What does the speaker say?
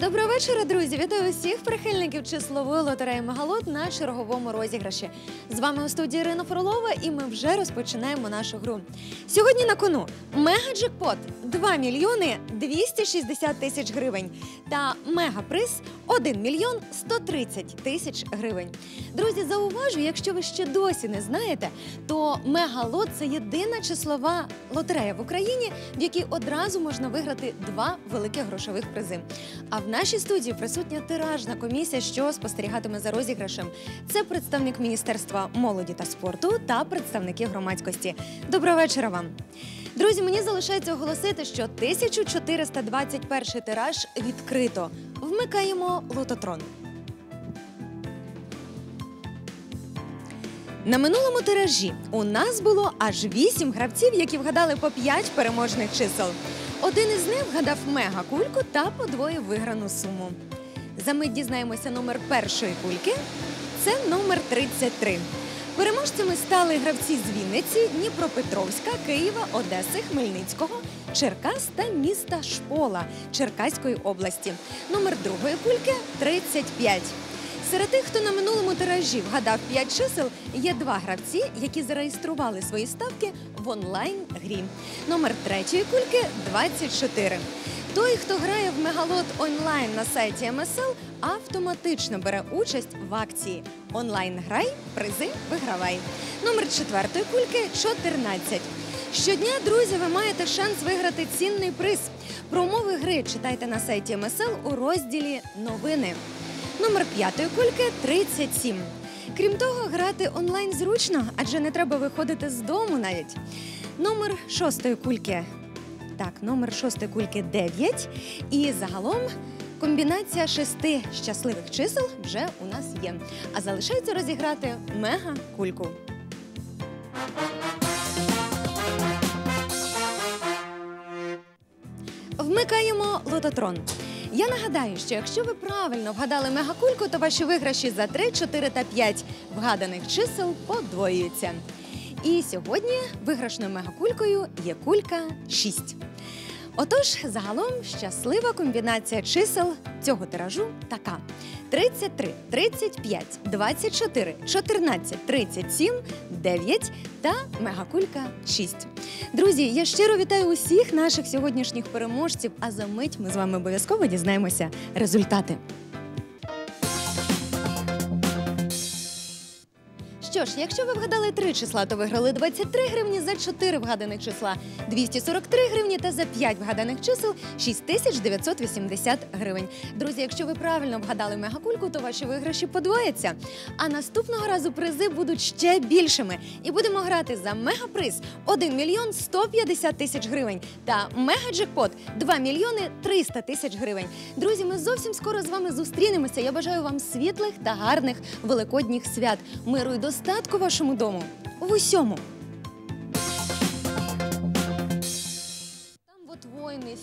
вечора, друзі! Вітаю усіх прихильників числової лотереї Мегалот на черговому розіграші. З вами у студії Ірина Фролова, і ми вже розпочинаємо нашу гру. Сьогодні на кону мега-джекпот 2 мільйони 260 тисяч гривень та мега-приз 1 мільйон 130 тисяч гривень. Друзі, зауважу, якщо ви ще досі не знаєте, то мегалот це єдина числова лотерея в Україні, в якій одразу можна виграти два великих грошових призи. А в нашій студії присутня тиражна комісія, що спостерігатиме за розіграшем. Це представник Міністерства молоді та спорту та представники громадськості. Доброго вечора вам. Друзі, мені залишається оголосити, що 1421 тираж відкрито. Вмикаємо лототрон. На минулому тиражі у нас було аж 8 гравців, які вгадали по 5 переможних чисел. Один із них вгадав мега-кульку та подвоїв виграну суму. За мить дізнаємося номер першої кульки. Це номер 33. Переможцями стали гравці з Вінниці, Дніпропетровська, Києва, Одеси, Хмельницького, Черкас та міста Шпола Черкаської області. Номер другої кульки 35. Серед тих, хто на минулому тиражі вгадав 5 чисел, є два гравці, які зареєстрували свої ставки в онлайн-грі. Номер третьої кульки 24. Той, хто грає в мегалот онлайн на сайті МСЛ, автоматично бере участь в акції. Онлайн грай, призи вигравай. Номер четвертої кульки 14. Щодня, друзі, ви маєте шанс виграти цінний приз. Про умови гри читайте на сайті МСЛ у розділі Новини. Номер п'ятої кульки 37. Крім того, грати онлайн зручно, адже не треба виходити з дому навіть. Номер шостої кульки. Так, номер шостої кульки 9. І загалом комбінація шести щасливих чисел вже у нас є. А залишається розіграти мега-кульку. Вмикаємо лототрон. Я нагадаю, що якщо ви правильно вгадали мегакульку, то ваші виграші за 3, 4 та 5 вгаданих чисел подвоюються. І сьогодні виграшною мегакулькою є кулька 6. Отож, загалом щаслива комбінація чисел цього тиражу така: 33, 35, 24, 14, 37, 9 та мегакулька 6. Друзі, я щиро вітаю усіх наших сьогоднішніх переможців. А за мить ми з вами обов'язково дізнаємося результати. Що ж, якщо ви вгадали три числа, то виграли 23 гривні за 4 вгаданих числа, 243 гривні та за 5 вгаданих чисел 6980 гривень. Друзі, якщо ви правильно вгадали мегакульку, то ваші виграші подвояться. А наступного разу призи будуть ще більшими. І будемо грати за мегаприз 1 мільйон 150 тисяч гривень та мегаджекпот 2 мільйони 300 тисяч гривень. Друзі, ми зовсім скоро з вами зустрінемося. Я бажаю вам світлих та гарних великодніх свят, миру і достатку вашому дому в усьому. Там от воїни,